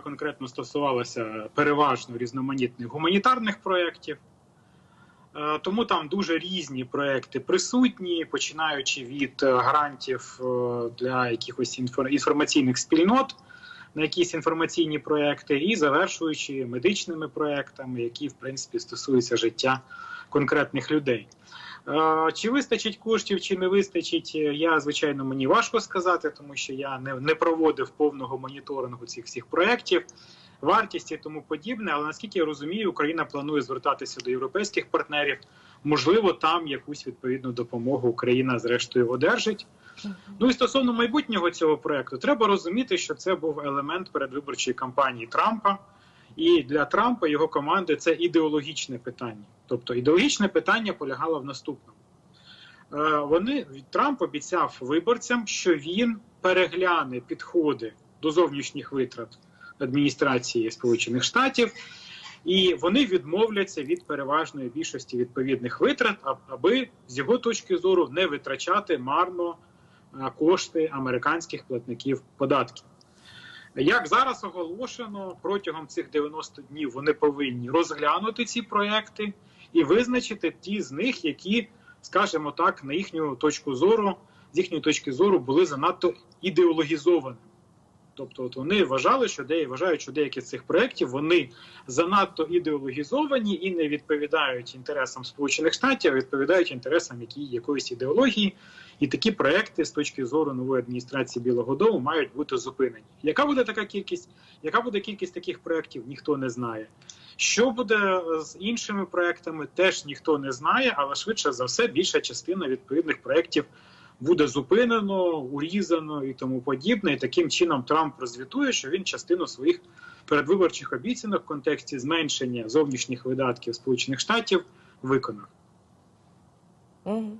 конкретно стосувалася переважно різноманітних гуманітарних проєктів. Е, Тому там дуже різні проекти присутні, починаючи від е, грантів е, для якихось інформаційних спільнот на якісь інформаційні проекти, і завершуючи медичними проектами, які в принципі стосуються життя конкретних людей. Е, Чи вистачить коштів, чи не вистачить, е, я звичайно мені важко сказати, тому що я не, не проводив повного моніторингу цих всіх проєктів, вартість і тому подібне. Але наскільки я розумію, Україна планує звертатися до європейських партнерів. Можливо, там якусь відповідну допомогу Україна зрештою одержить. Ну і стосовно майбутнього цього проекту, треба розуміти, що це був елемент передвиборчої кампанії Трампа. І для Трампа його команди це ідеологічне питання. Тобто ідеологічне питання полягало в наступному. Е, Вони Трамп обіцяв виборцям, що він перегляне підходи до зовнішніх витрат адміністрації Сполучених Штатів, і вони відмовляться від переважної більшості відповідних витрат, аби з його точки зору не витрачати марно е, кошти американських платників податків. Як зараз оголошено, протягом цих 90 днів вони повинні розглянути ці проекти і визначити ті з них, які, скажімо так, на їхню точку зору, з їхньої точки зору, були занадто ідеологізованими. Тобто, от вони вважали, що деякі вважають, що деякі з цих проєктів вони занадто ідеологізовані і не відповідають інтересам Сполучених Штатів, а відповідають інтересам які, якоїсь ідеології. І такі проекти з точки зору нової адміністрації Білого Дому мають бути зупинені. Яка буде така кількість? Яка буде кількість таких проєктів? Ніхто не знає. Що буде з іншими проектами, теж ніхто не знає, але швидше за все більша частина відповідних проєктів буде зупинено, урізано і тому подібне. І таким чином Трамп розвітує, що він частину своїх передвиборчих обіцянок в контексті зменшення зовнішніх видатків Сполучених Штатів виконав. Мгм.